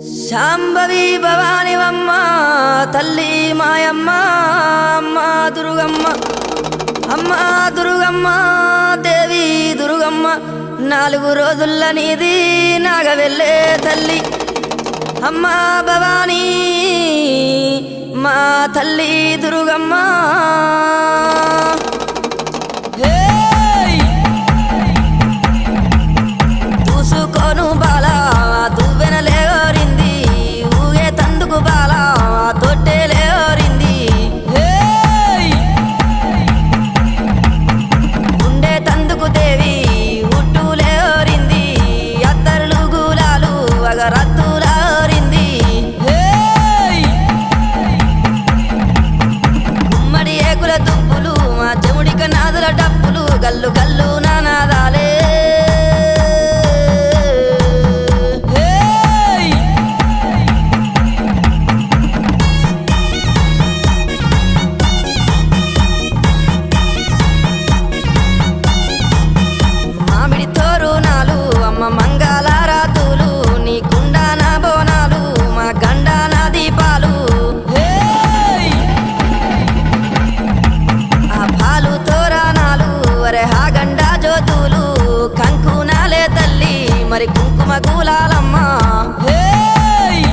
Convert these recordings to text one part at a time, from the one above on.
శాంభవి భవానివమ్మ తల్లి మాయమ్మ అమ్మ దుర్గమ్మ అమ్మ దుర్గమ్మ దేవి దుర్గమ్మ. నాలుగు రోజుల నీది నాగవెళ్ళే తల్లి అమ్మ భవానీ మా తల్లి దుర్గమ్మ. హే! ఊగే తందుకు బాల తొట్టె లేవరింది ఉండే తందుకు దేవి ఉట్టు లేవరింది అత్తరులు గులాలు అగరత్తులారింది హేయ్! గుమ్మడి ఏకుల దుప్పులు మా చెముడిక నాదుల డప్పులు గల్లు గల్లు మరి కుంకుమ కూలాలమ్మ హేయ్!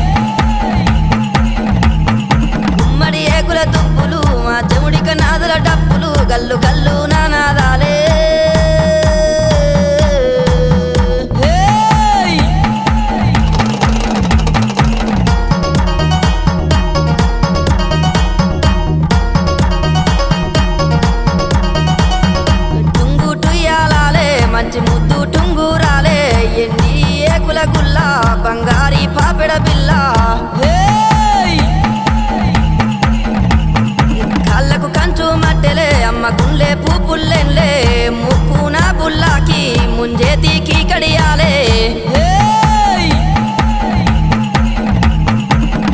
గుమ్మడి ఏకుల దుప్పులు మా చెముడిక నాదుల డప్పులు గల్లు గల్లు నానాదాలే బంగారి పిల్ల? కళ్ళకు కంచు మట్టెలే అమ్మ గుండె పూపుల్లెన్లే ముక్కున బుల్లాకి ముంజేతికి కడియాలే. హేయ్!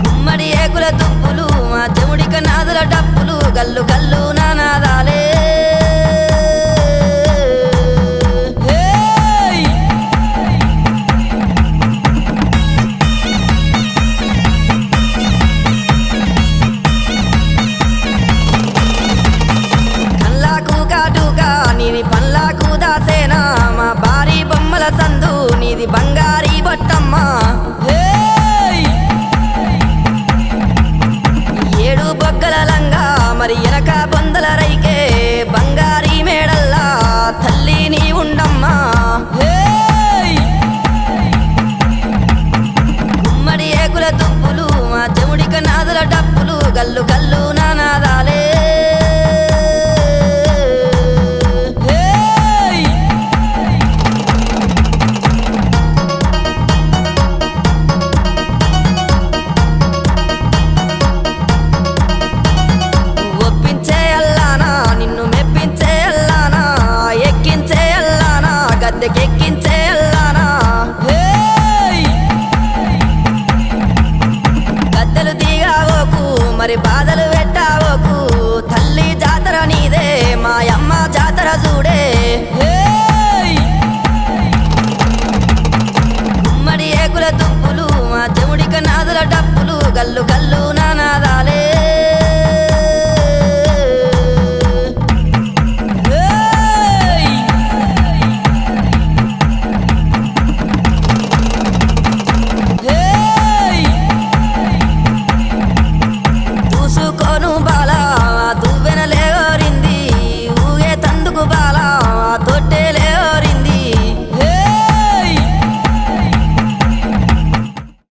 గుమ్మడి ఏకుల దుప్పులు మా చెముడిక నాదుల డప్పులు గల్లు గల్లు నానాదాలే దాసేనా మా భారీ బొమ్మల సందు నీది బంగారీ బొట్టమ్మ! ఏడు బొగ్గల లంగా మరి ఎనక బొందల రైకే బంగారీ మేడల్లా. తల్లి నీ ఉండమ్మా! గుమ్మడి ఏకుల దుప్పులు మా చెముడిక నాదుల డప్పులు గల్లు గల్లు నానాదాలే నాదుల డప్పులు గల్లు గల్లు నానాదాలే